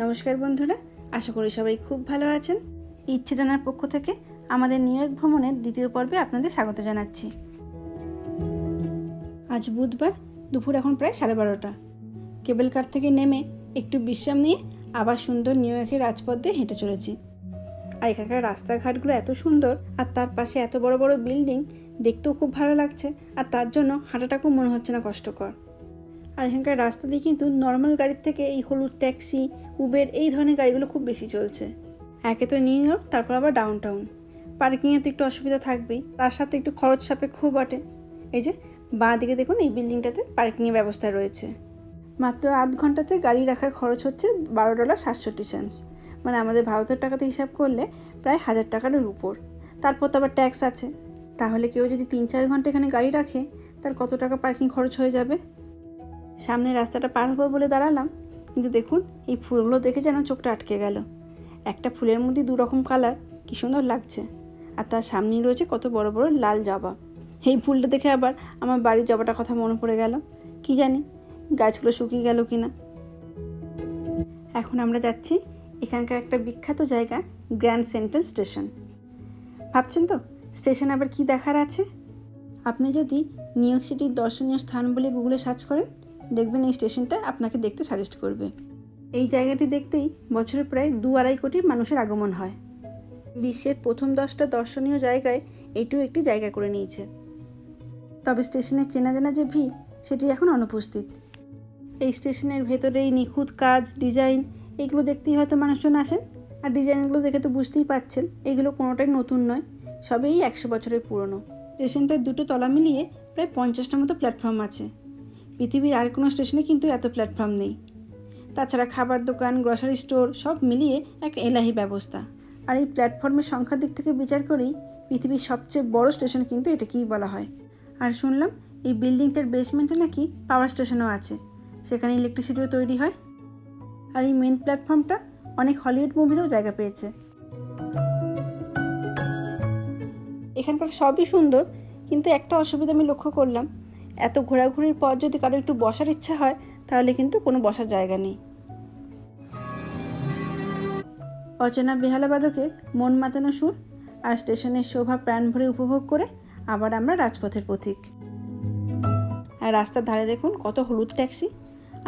নমস্কার বন্ধুরা, আশা করি সবাই খুব ভালো আছেন। ইচ্ছে ডানার পক্ষ থেকে আমাদের নিউ ইয়র্ক ভ্রমণের দ্বিতীয় পর্বে আপনাদের স্বাগত জানাচ্ছি। আজ বুধবার দুপুর এখন প্রায় সাড়ে বারোটা। কেবল কার থেকে নেমে একটু বিশ্রাম নিয়ে আবার সুন্দর নিউ ইয়র্কের রাজপথ দিয়ে হেঁটে চলেছি। আর এখানকার রাস্তাঘাটগুলো এত সুন্দর আর তার পাশে এত বড় বড় বিল্ডিং, দেখতেও খুব ভালো লাগছে আর তার জন্য হাঁটাটা খুব মনে হচ্ছে না কষ্টকর। আর এখানকার রাস্তা দিয়ে কিন্তু নর্মাল গাড়ির থেকে এই হলুদ ট্যাক্সি উবের এই ধরনের গাড়িগুলো খুব বেশি চলছে। একে তো নিউ ইয়র্ক তারপর আবার ডাউন টাউন পার্কিংয়ে তো একটু অসুবিধা থাকবেই, তার সাথে একটু খরচ সাপেক্ষও বটে। এই যে, বাঁ দিকে দেখুন এই বিল্ডিংটাতে পার্কিংয়ের ব্যবস্থা রয়েছে। মাত্র আধ ঘন্টাতে গাড়ি রাখার খরচ হচ্ছে বারো ডলার সাতষট্টি সেন্টস মানে আমাদের ভারতের টাকাতে হিসাব করলে প্রায় হাজার টাকার উপর। তারপর তো আবার ট্যাক্স আছে। তাহলে কেউ যদি তিন চার ঘণ্টা এখানে গাড়ি রাখে, তার কত টাকা পার্কিং খরচ হয়ে যাবে? সামনে রাস্তাটা পার হব বলে দাঁড়ালাম। কিন্তু দেখুন, এই ফুলগুলো দেখে যেন চোখটা আটকে গেল। একটা ফুলের মধ্যে দু রকম কালার, কী সুন্দর লাগছে। আর তার সামনেই রয়েছে কত বড় বড় লাল জবা। এই ফুলটা দেখে আবার আমার বাড়ির জবাটার কথা মনে পড়ে গেল। কি জানি, গাছগুলো শুকিয়ে গেল কি না এখন আমরা যাচ্ছি এখানকার একটা বিখ্যাত জায়গা গ্র্যান্ড সেন্ট্রাল স্টেশন ভাবছেন তো, স্টেশন আবার কি দেখার আছে? আপনি যদি নিউ ইয়র্ক সিটির দর্শনীয় স্থান বলে গুগলে সার্চ করেন দেখবেন এই স্টেশনটা আপনাকে দেখতে সাজেস্ট করবে। এই জায়গাটি দেখতেই বছরে প্রায় দু আড়াই কোটি মানুষের আগমন হয়। বিশ্বের প্রথম দশটা দর্শনীয় জায়গায় এটিও একটি জায়গা করে নিয়েছে। তবে স্টেশনের চেনা জানা যে ভিড়, সেটি এখন অনুপস্থিত। এই স্টেশনের ভেতরে এই নিখুঁত কাজ, ডিজাইন, এগুলো দেখতেই হয়তো মানুষজন আসেন। আর ডিজাইনগুলো দেখে তো বুঝতেই পাচ্ছেন, এগুলো কোনোটাই নতুন নয়, সবেই একশো বছরের পুরনো। স্টেশনটার দুটো তলা মিলিয়ে প্রায় পঞ্চাশটা মতো প্ল্যাটফর্ম আছে। পৃথিবীর আর কোনো স্টেশনে কিন্তু এত প্ল্যাটফর্ম নেই। তাছাড়া খাবার দোকান গ্রসারি স্টোর সব মিলিয়ে এক এলাহি ব্যবস্থা। আর এই প্ল্যাটফর্মের সংখ্যার দিক থেকে বিচার করেই পৃথিবীর সবচেয়ে বড় স্টেশন কিন্তু এটাকেই বলা হয়। আর শুনলাম, এই বিল্ডিংটার বেসমেন্টে নাকি পাওয়ার স্টেশনও আছে। সেখানে ইলেকট্রিসিটিও তৈরি হয়। আর এই মেন প্ল্যাটফর্মটা অনেক হলিউড মুভিতেও জায়গা পেয়েছে। এখানকার সবই সুন্দর, কিন্তু একটা অসুবিধা আমি লক্ষ্য করলাম এত ঘোরাঘুরির পর যদি কারও একটু বসার ইচ্ছা হয়, তাহলে কিন্তু কোনো বসার জায়গা নেই। অচেনা বেহালাবাদকের মন মাতানো সুর আর স্টেশনের শোভা প্রাণ ভরে উপভোগ করে আবার আমরা রাজপথের পথিক। আর রাস্তার ধারে দেখুন কত হলুদ ট্যাক্সি।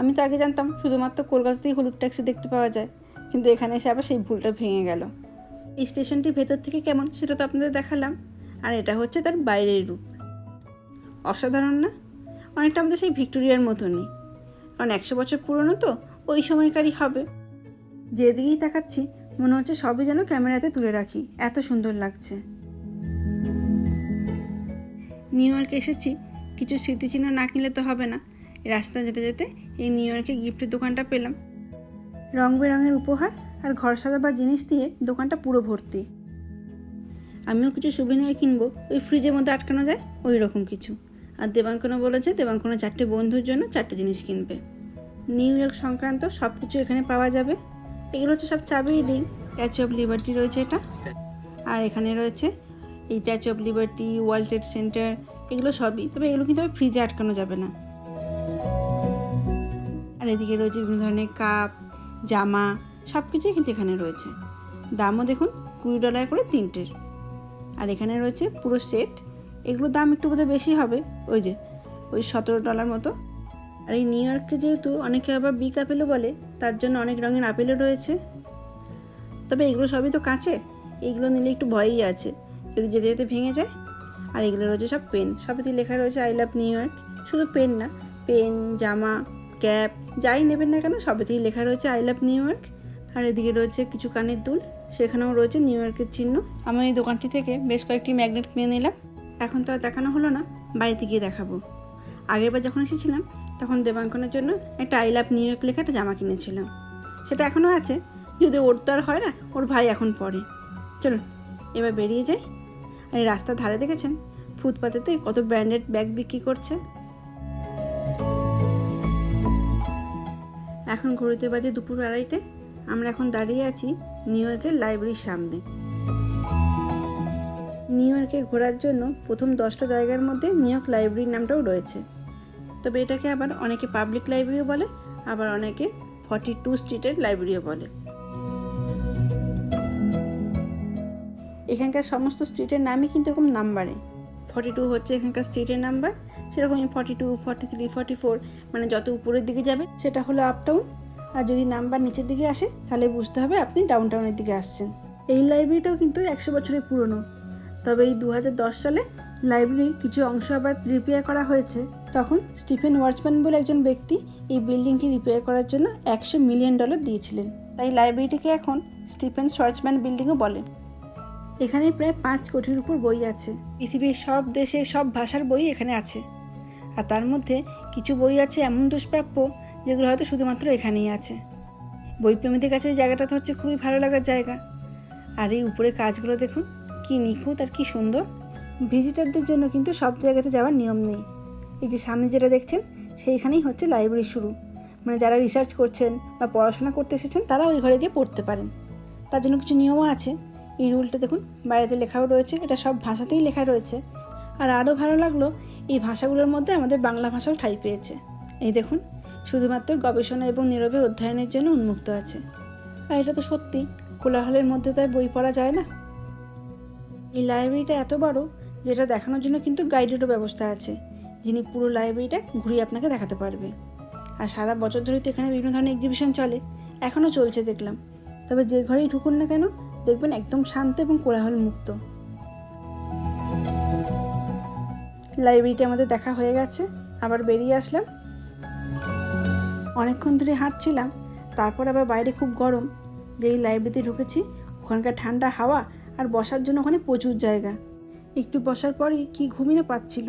আমি তো আগে জানতাম শুধুমাত্র কলকাতাতেই হলুদ ট্যাক্সি দেখতে পাওয়া যায়, কিন্তু এখানে এসে আবার সেই ভুলটা ভেঙে গেল। এই স্টেশনটির ভেতর থেকে কেমন সেটা তো আপনাদের দেখালাম। আর এটা হচ্ছে তার বাইরের রূপ। অসাধারণ না? অনেকটা আমাদের সেই ভিক্টোরিয়ার মতনই। কারণ একশো বছর পুরনো তো, ওই সময়কারই হবে। যেদিকেই তাকাচ্ছি, মনে হচ্ছে সবই যেন ক্যামেরাতে তুলে রাখি। এত সুন্দর লাগছে। নিউ ইয়র্কে এসেছি, কিছু স্মৃতিচিহ্ন না কিনলে তো হবে না। রাস্তা যেতে যেতে এই নিউ ইয়র্কে গিফটের দোকানটা পেলাম। রং বেরঙের উপহার আর ঘর সাজাবার জিনিস দিয়ে দোকানটা পুরো ভর্তি। আমিও কিছু সুবিনিয়ার কিনবো, ওই ফ্রিজের মধ্যে আটকানো যায়, ওই রকম কিছু। আর দেবাঙ্কনও বলেছে দেবাঙ্কনও চারটে বন্ধুর জন্য চারটে জিনিস কিনবে। নিউ ইয়র্ক সংক্রান্ত সব কিছু এখানে পাওয়া যাবে। এগুলো হচ্ছে সব চা বিল্ডিং স্ট্যাচু অফ লিবার্টি রয়েছে এটা। আর এখানে রয়েছে এই Statue of Liberty World Trade Centre এগুলো সবই। তবে এগুলো কিন্তু ফ্রিজে আটকানো যাবে না। আর এদিকে রয়েছে বিভিন্ন ধরনের কাপ, জামা সব কিছুই কিন্তু এখানে রয়েছে। দামও দেখুন কুড়ি ডলার করে তিনটের। আর এখানে রয়েছে পুরো সেট এগুলোর দাম একটু বোধহয় বেশি হবে, ওই যে, ওই সতেরো ডলার মতো। আর এই নিউ ইয়র্কে যেহেতু অনেকে আবার বিগ আপেলও বলে, তার জন্য অনেক রঙের আপেলও রয়েছে। তবে এগুলো সবই তো কাঁচে, এইগুলো নিলে একটু ভয়ই আছে, যদি যেতে যেতে ভেঙে যায়। আর এগুলো রয়েছে সব পেন, সবেতেই লেখা রয়েছে আই লাভ নিউ ইয়র্ক শুধু পেন না, পেন, জামা, ক্যাপ, যাই নেবেন না কেন, সবেতেই লেখা রয়েছে আই লাভ নিউ ইয়র্ক আর এদিকে রয়েছে কিছু কানের দুল, সেখানেও রয়েছে নিউ ইয়র্কের চিহ্ন। আমি এই দোকানটি থেকে বেশ কয়েকটি ম্যাগনেট কিনে নিলাম। এখন তো আর দেখানো হলো না, বাড়িতে গিয়ে দেখাবো। আগেরবার যখন এসেছিলাম, তখন দেবাঙ্কনের জন্য একটা আই লাভ নিউ ইয়র্ক লেখা একটা জামা কিনেছিলাম। সেটা এখনও আছে, যদি ওর তো আর হয় না, ওর ভাই এখন পরে চলুন, এবার বেরিয়ে যাই। আর এই রাস্তার ধারে দেখেছেন? ফুটপাতেতে কত ব্র্যান্ডেড ব্যাগ বিক্রি করছে। এখন ঘড়িতে বাজে দুপুর আড়াইটে, আমরা এখন দাঁড়িয়ে আছি নিউ ইয়র্কের লাইব্রেরির সামনে। নিউ ইয়র্কে ঘোরার জন্য প্রথম দশটা জায়গার মধ্যে নিউ ইয়র্ক লাইব্রেরির নামটাও রয়েছে। তবে এটাকে আবার অনেকে পাবলিক লাইব্রেরিও বলে, আবার অনেকে ফর্টি টু স্ট্রিটের লাইব্রেরিও বলে। এখানকার সমস্ত স্ট্রিটের নামই কিন্তু এরকম নাম্বারে। ফর্টি টু হচ্ছে এখানকার স্ট্রিটের নাম্বার, সেরকমই forty two forty three forty four মানে যত উপরের দিকে যাবে, সেটা হলো আপ টাউন আর যদি নাম্বার নিচের দিকে আসে, তাহলে বুঝতে হবে আপনি ডাউন টাউনের দিকে আসছেন। এই লাইব্রেরিটাও কিন্তু একশো বছরের পুরনো। তবে এই দু হাজার দশ সালে লাইব্রেরির কিছু অংশ আবার রিপেয়ার করা হয়েছে। তখন স্টিফেন ওয়াচম্যান বলে একজন ব্যক্তি এই বিল্ডিংটি রিপেয়ার করার জন্য একশো মিলিয়ন ডলার দিয়েছিলেন। তাই লাইব্রেরিটিকে এখন স্টিফেন ওয়াচম্যান বিল্ডিংও বলে। এখানে প্রায় পাঁচ কোটির উপর বই আছে। পৃথিবীর সব দেশের সব ভাষার বই এখানে আছে। আর তার মধ্যে কিছু বই আছে এমন দুষ্প্রাপ্য যেগুলো হয়তো শুধুমাত্র এখানেই আছে। বইপ্রেমীদের কাছে জায়গাটা তো হচ্ছে খুবই ভালো লাগার জায়গা। আর এই উপরে কাজগুলো দেখুন। কি নিখুঁত আর কি সুন্দর। ভিজিটারদের জন্য কিন্তু সব জায়গাতে যাওয়ার নিয়ম নেই। এই যে সামনে যেটা দেখছেন, সেইখানেই হচ্ছে লাইব্রেরি শুরু। মানে যারা রিসার্চ করছেন বা পড়াশোনা করতে এসেছেন তারা ওই ঘরে গিয়ে পড়তে পারেন। তার জন্য কিছু নিয়মও আছে। এই রুলটা দেখুন, বাইরেতে লেখাও রয়েছে, এটা সব ভাষাতেই লেখা রয়েছে। আর আরও ভালো লাগল, এই ভাষাগুলোর মধ্যে আমাদের বাংলা ভাষাও ঠাঁই পেয়েছে। এই দেখুন, শুধুমাত্র গবেষণা এবং নীরবে অধ্যয়নের জন্য উন্মুক্ত আছে। আর এটা তো সত্যি, কোলাহলের মধ্যে তাই বই পড়া যায় না। এই লাইব্রেরিটা এত বড় যেটা দেখানোর জন্য কিন্তু গাইডেরও ব্যবস্থা আছে, যিনি পুরো লাইব্রেরিটা ঘুরিয়ে আপনাকে দেখাতে পারবে। আর সারা বছর ধরে তো এখানে বিভিন্ন ধরনের এক্সিবিশন চলে, এখনও চলছে দেখলাম। তবে যে ঘরেই ঢুকুন না কেন, দেখবেন একদম শান্ত এবং কোলাহল মুক্ত। লাইব্রেরিটা আমাদের দেখা হয়ে গেছে, আবার বেরিয়ে আসলাম। অনেকক্ষণ ধরে হাঁটছিলাম, তারপর আবার বাইরে খুব গরম, যেই লাইব্রেরিতে ঢুকেছি, ওখানকার ঠান্ডা হাওয়া আর বসার জন্য ওখানে প্রচুর জায়গা। একটু বসার পরই কি ঘুমিয়ে পাচ্ছিল।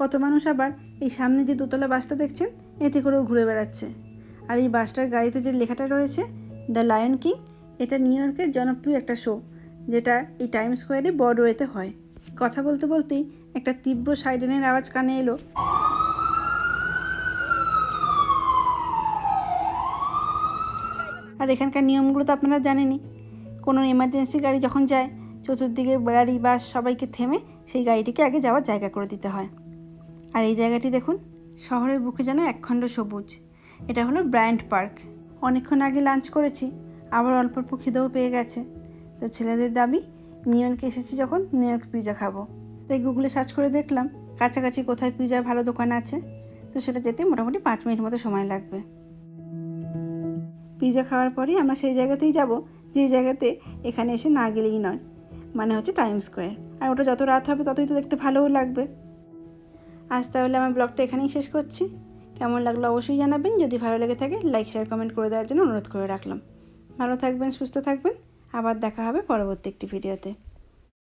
কত মানুষ আবার এই সামনে যে দোতলা বাসটা দেখছেন, এতে করেও ঘুরে বেড়াচ্ছে। আর এই বাসটার গাড়িতে যে লেখাটা রয়েছে, দ্য লায়ন কিং এটা নিউ ইয়র্কের জনপ্রিয় একটা শো যেটা এই টাইম স্কোয়ারে বড়ওয়েতে হয়। কথা বলতে বলতেই একটা তীব্র সাইরেনের আওয়াজ কানে এলো। আর এখানকার নিয়মগুলো তো আপনারা জানেনই কোনো এমার্জেন্সি গাড়ি যখন যায়, চতুর্দিকে গাড়ি বাস সবাইকে থেমে সেই গাড়িটিকে আগে যাওয়ার জায়গা করে দিতে হয়। আর এই জায়গাটি দেখুন, শহরের বুকে যেন একখণ্ড সবুজ। এটা হলো ব্র্যান্ড পার্ক। অনেকক্ষণ আগে লাঞ্চ করেছি, আবার অল্প অল্প খিদেও পেয়ে গেছে। তো ছেলেদের দাবি, নিউ ইয়র্কে এসেছি যখন, নিউ ইয়র্ক পিজা খাব। তাই গুগলে সার্চ করে দেখলাম, কাছাকাছি কোথায় পিজার ভালো দোকান আছে। তো সেটা যেতে মোটামুটি পাঁচ মিনিট মতো সময় লাগবে। পিজা খাওয়ার পরেই আমরা সেই জায়গাতেই যাব যে জায়গাতে এখানে এসে না গেলেই নয়। মানে হচ্ছে টাইম স্কোয়ার আর ওটা যত রাত হবে ততই তো দেখতে ভালোও লাগবে। আজ তাহলে আমার ব্লগটা এখানেই শেষ করছি। কেমন লাগল অবশ্যই জানাবেন। যদি ভালো লেগে থাকে লাইক শেয়ার কমেন্ট করে দেওয়ার জন্য অনুরোধ করে রাখলাম। ভালো থাকবেন, সুস্থ থাকবেন। আবার দেখা হবে পরবর্তী একটি ভিডিওতে